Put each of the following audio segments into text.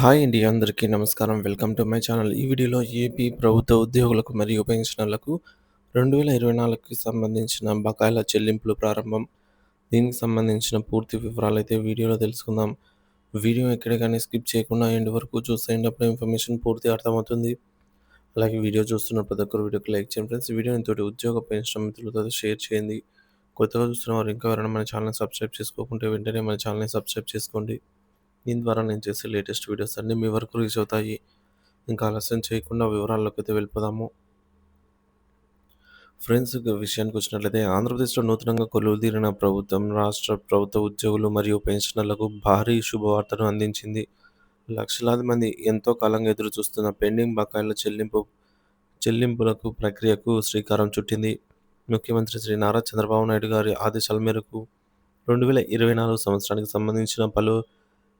Hi అండి అందరికీ నమస్కారం. Welcome to my channel. ఈ వీడియోలో ఏపీ ప్రభుత్వ ఉద్యోగులకు మరియు పెన్షనర్లకు రెండు వేల ఇరవై నాలుగుకి సంబంధించిన బకాయిల చెల్లింపులు ప్రారంభం. దీనికి సంబంధించిన పూర్తి వివరాలు అయితే వీడియోలో తెలుసుకుందాం. వీడియో ఎక్కడ కానీ స్కిప్ చేయకుండా ఎండ్ వరకు చూసేటప్పుడు ఇన్ఫర్మేషన్ పూర్తి అర్థమవుతుంది. అలాగే వీడియో చూస్తున్న ప్రతి ఒక్కరు వీడియోకి లైక్ చేయండి ఫ్రెండ్స్. వీడియో ఇంతటి ఉద్యోగ పెన్షన్ మిత్రులతో షేర్ చేయండి. కొత్తగా చూస్తున్న వారు ఇంకా ఎవరైనా మన ఛానల్ని సబ్స్క్రైబ్ చేసుకోకుంటే వెంటనే మన ఛానల్ని సబ్స్క్రైబ్ చేసుకోండి. దీని ద్వారా నేను చేసే లేటెస్ట్ వీడియోస్ అన్నీ మీ వరకు రీచ్ అవుతాయి. ఇంకా ఆలస్యం చేయకుండా వివరాల్లోకి అయితే వెళ్ళిపోదాము. ఫ్రెండ్స్ విషయానికి వచ్చినట్లయితే ఆంధ్రప్రదేశ్లో నూతనంగా కొలువుదీరిన ప్రభుత్వం రాష్ట్ర ప్రభుత్వ ఉద్యోగులు మరియు పెన్షనర్లకు భారీ శుభవార్తను అందించింది. లక్షలాది మంది ఎంతో కాలంగా ఎదురు చూస్తున్న పెండింగ్ బకాయిల చెల్లింపు చెల్లింపులకు ప్రక్రియకు శ్రీకారం చుట్టింది. ముఖ్యమంత్రి శ్రీ నారా చంద్రబాబు నాయుడు గారి ఆదేశాల మేరకు రెండు వేల ఇరవై నాలుగు సంవత్సరానికి సంబంధించిన పలు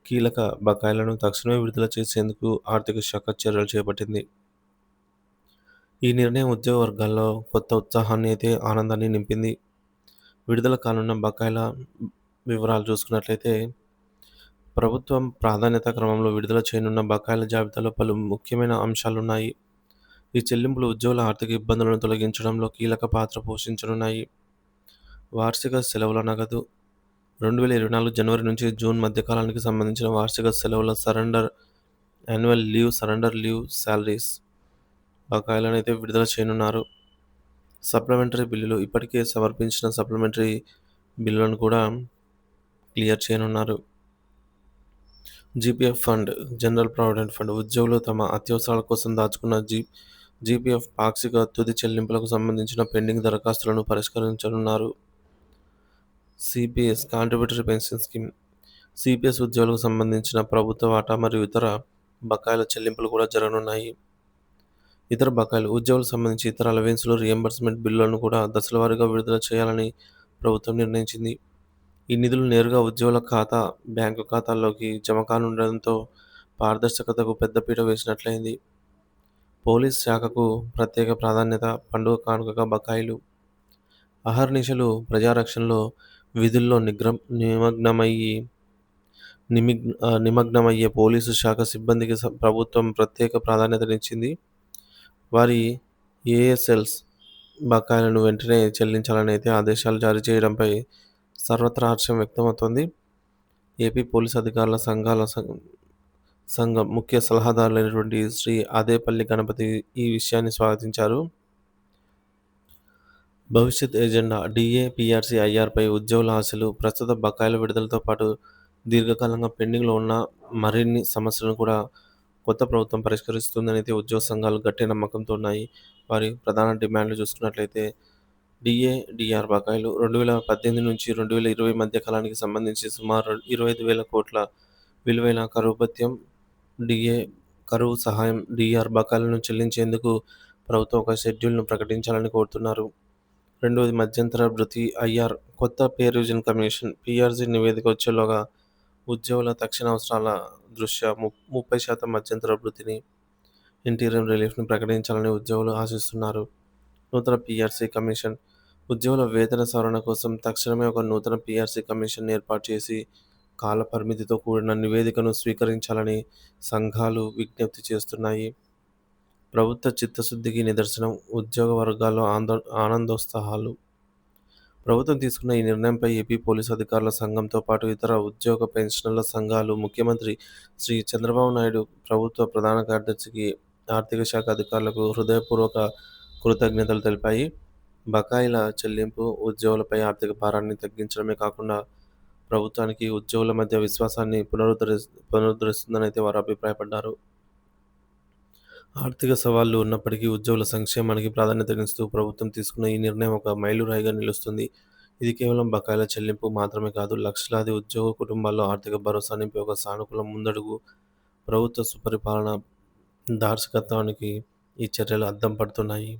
కీలక బకాయిలను తక్షణమే విడుదల చేసేందుకు ఆర్థిక శాఖ చర్యలు చేపట్టింది. ఈ నిర్ణయం ఉద్యోగ వర్గాల్లో కొత్త ఉత్సాహాన్ని అయితే ఆనందాన్ని నింపింది. విడుదల కానున్న బకాయిల వివరాలు చూసుకున్నట్లయితే ప్రభుత్వం ప్రాధాన్యత క్రమంలో విడుదల చేయనున్న బకాయిల జాబితాలో పలు ముఖ్యమైన అంశాలున్నాయి. ఈ చెల్లింపులు ఉద్యోగుల ఆర్థిక ఇబ్బందులను తొలగించడంలో కీలక పాత్ర పోషించనున్నాయి. వార్షిక సెలవుల నగదు రెండు వేల ఇరవై నాలుగు జనవరి నుంచి జూన్ మధ్యకాలానికి సంబంధించిన వార్షిక సెలవుల surrender annual leave surrender leave salaries బకాయిలను అయితే విడుదల చేయనున్నారు. సప్లిమెంటరీ బిల్లులు ఇప్పటికే సమర్పించిన సప్లిమెంటరీ బిల్లులను కూడా క్లియర్ చేయనున్నారు. GPF fund general provident fund ఉద్యోగులు తమ అత్యవసరాల కోసం దాచుకున్న జీ జీపీఎఫ్ పాక్షిక తుది చెల్లింపులకు సంబంధించిన పెండింగ్ దరఖాస్తులను పరిష్కరించనున్నారు. CPS contributory pension scheme CPS ఉద్యోగులకు సంబంధించిన ప్రభుత్వ వాటా మరియు ఇతర బకాయిల చెల్లింపులు కూడా జరగనున్నాయి. ఇతర బకాయిలు ఉద్యోగులకు సంబంధించి ఇతర అలవెన్స్లు రియంబర్స్మెంట్ బిల్లులను కూడా దశలవారీగా విడుదల చేయాలని ప్రభుత్వం నిర్ణయించింది. ఈ నిధులు నేరుగా ఉద్యోగుల ఖాతా బ్యాంకు ఖాతాల్లోకి జమ కానుండడంతో పారదర్శకతకు పెద్దపీట వేసినట్లయింది. పోలీస్ శాఖకు ప్రత్యేక ప్రాధాన్యత పండుగ కానుకగా బకాయిలు. అహర్నిశలు ప్రజారక్షణలో విధుల్లో నిగ్ర నిమగ్నమయ్యి నిమిగ్ నిమగ్నమయ్యే పోలీసు శాఖ సిబ్బందికి ప్రభుత్వం ప్రత్యేక ప్రాధాన్యతనిచ్చింది. వారి ఏఎస్ఎల్స్ బకాయిలను వెంటనే చెల్లించాలని అయితే ఆదేశాలు జారీ చేయడంపై సర్వత్రా హర్షం వ్యక్తమవుతోంది. ఏపీ పోలీస్ అధికారుల సంఘాల సంఘం ముఖ్య సలహాదారులైనటువంటి శ్రీ ఆదేపల్లి గణపతి ఈ విషయాన్ని స్వాగతించారు. భవిష్యత్ ఎజెండా డిఏ పిఆర్సీ ఐఆర్పై ఉద్యోగుల ఆశలు ప్రస్తుత బకాయిల విడుదలతో పాటు దీర్ఘకాలంగా పెండింగ్లో ఉన్న మరిన్ని సమస్యలను కూడా కొత్త ప్రభుత్వం పరిష్కరిస్తుందని అయితే ఉద్యోగ సంఘాలు గట్టి నమ్మకంతో ఉన్నాయి. వారి ప్రధాన డిమాండ్లు చూసుకున్నట్లయితే డిఏ డిఆర్ బకాయిలు రెండు వేల పద్దెనిమిది నుంచి రెండు వేల ఇరవై మధ్య కాలానికి సంబంధించి సుమారు ఇరవై ఐదు వేల కోట్ల విలువైన కరువు భత్యం డిఏ కరువు సహాయం డిఆర్ బకాయిలను చెల్లించేందుకు ప్రభుత్వం ఒక షెడ్యూల్ను ప్రకటించాలని కోరుతున్నారు. రెండవది మధ్యంతర భృతి ఐఆర్ కొత్త పే రివిజన్ కమిషన్ పిఆర్జీ నివేదిక వచ్చేలోగా ఉద్యోగుల తక్షణ అవసరాల దృష్ట్యా ము ముప్పై శాతం మధ్యంతర భృతిని ఇంటీరియం రిలీఫ్ని ప్రకటించాలని ఉద్యోగులు ఆశిస్తున్నారు. నూతన పిఆర్సీ కమిషన్ ఉద్యోగుల వేతన సవరణ కోసం తక్షణమే ఒక నూతన పిఆర్సీ కమిషన్ ఏర్పాటు చేసి కాల పరిమితితో కూడిన నివేదికను స్వీకరించాలని సంఘాలు విజ్ఞప్తి చేస్తున్నాయి. ప్రభుత్వ చిత్తశుద్ధికి నిదర్శనం ఉద్యోగ వర్గాల్లో ఆందో ఆనందోత్సాహాలు. ప్రభుత్వం తీసుకున్న ఈ నిర్ణయంపై ఏపీ పోలీసు అధికారుల సంఘంతో పాటు ఇతర ఉద్యోగ పెన్షనర్ల సంఘాలు ముఖ్యమంత్రి శ్రీ చంద్రబాబు నాయుడు ప్రభుత్వ ప్రధాన కార్యదర్శికి ఆర్థిక శాఖ అధికారులకు హృదయపూర్వక కృతజ్ఞతలు తెలిపాయి. బకాయిల చెల్లింపు ఉద్యోగులపై ఆర్థిక భారాన్ని తగ్గించడమే కాకుండా ప్రభుత్వానికి ఉద్యోగుల మధ్య విశ్వాసాన్ని పునరుద్ధరి పునరుద్ధరిస్తుందని అయితే వారు అభిప్రాయపడ్డారు. ఆర్థిక సవాళ్ళు ఉన్నప్పటికీ ఉద్యోగుల సంక్షేమానికి ప్రాధాన్యతనిస్తూ ప్రభుత్వం తీసుకున్న ఈ నిర్ణయం ఒక మైలురాయిగా నిలుస్తుంది. ఇది కేవలం బకాయిల చెల్లింపు మాత్రమే కాదు లక్షలాది ఉద్యోగ కుటుంబాల్లో ఆర్థిక భరోసా నింపే ఒక సానుకూల ముందడుగు ప్రభుత్వ సుపరిపాలన దార్శకత్వానికి ఈ చర్యలు అద్దం పడుతున్నాయి.